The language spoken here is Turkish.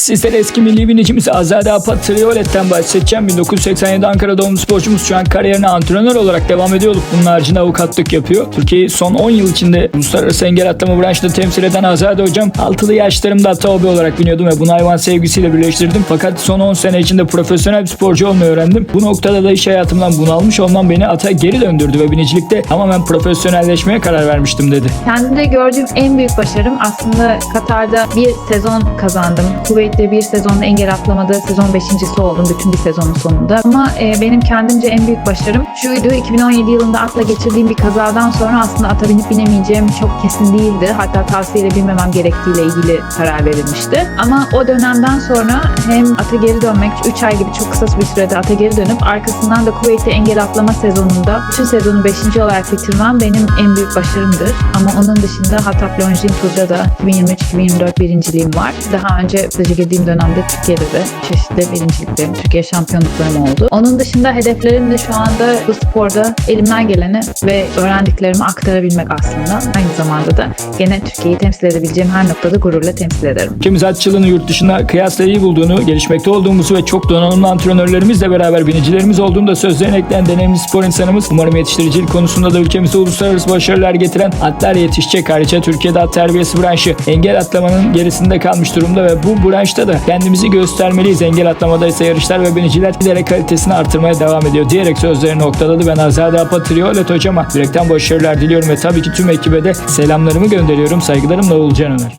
Sizlere eski milli binicimiz Azade Apat Triolet'ten bahsedeceğim. 1987 Ankara doğumlu sporcumuz şu an kariyerine antrenör olarak devam ediyor olup bunun haricinde avukatlık yapıyor. Türkiye'yi son 10 yıl içinde uluslararası engel atlama branşında temsil eden Azade hocam altılı yaşlarımda ata hobi olarak biniyordum ve bunu hayvan sevgisiyle birleştirdim. Fakat son 10 sene içinde profesyonel bir sporcu olmayı öğrendim. Bu noktada da iş hayatımdan bunalmış olmam beni ata geri döndürdü ve binicilikte tamamen profesyonelleşmeye karar vermiştim dedi. Kendimde gördüğüm en büyük başarım aslında Katar'da bir sezon kazandım. Kuveyt'te bir sezonda engel atlamada sezon beşincisi oldum bütün bir sezonun sonunda. Ama e, benim kendimce en büyük başarım şuydu 2017 yılında atla geçirdiğim bir kazadan sonra aslında ata binip binemeyeceğim çok kesin değildi. Hatta tavsiyeyle binmemem gerektiğiyle ilgili karar verilmişti. Ama o dönemden sonra hem ata geri dönmek 3 ay gibi çok kısa bir sürede ata geri dönüp arkasından da Kuveyt'te engel atlama sezonunda bütün sezonu 5. olarak bitirmem benim en büyük başarımdır. Ama onun dışında Hatap Longines Tuzla'da 2023-2024 birinciliğim var. Daha önce girdiğim dönemde Türkiye'de de çeşitli birinciliklerim, Türkiye şampiyonluklarım oldu. Onun dışında hedeflerim de şu anda bu sporda elimden geleni ve öğrendiklerimi aktarabilmek aslında. Aynı zamanda da gene Türkiye'yi temsil edebileceğim her noktada gururla temsil ederim. Ülkemiz atçılığını yurt dışında kıyasla iyi bulduğunu, gelişmekte olduğumuzu ve çok donanımlı antrenörlerimizle beraber binicilerimiz olduğunu da sözlerine ekleyen deneyimli spor insanımız. Umarım yetiştiricilik konusunda da ülkemize uluslararası başarılar getiren atlar yetişecek. Ayrıca Türkiye'de at terbiyesi branşı engel atlamanın gerisinde kalmış durumda ve bu branşta da kendimizi göstermeliyiz. Engel atlamada ise yarışlar ve biniciler giderek kalitesini artırmaya devam ediyor diyerek sözlerini noktaladı. Ben Azade Apatriolet hocama yürekten başarılar diliyorum ve tabii ki tüm ekibe de selamlarımı gönderiyorum. Saygılarımla Oğulcan Ömer.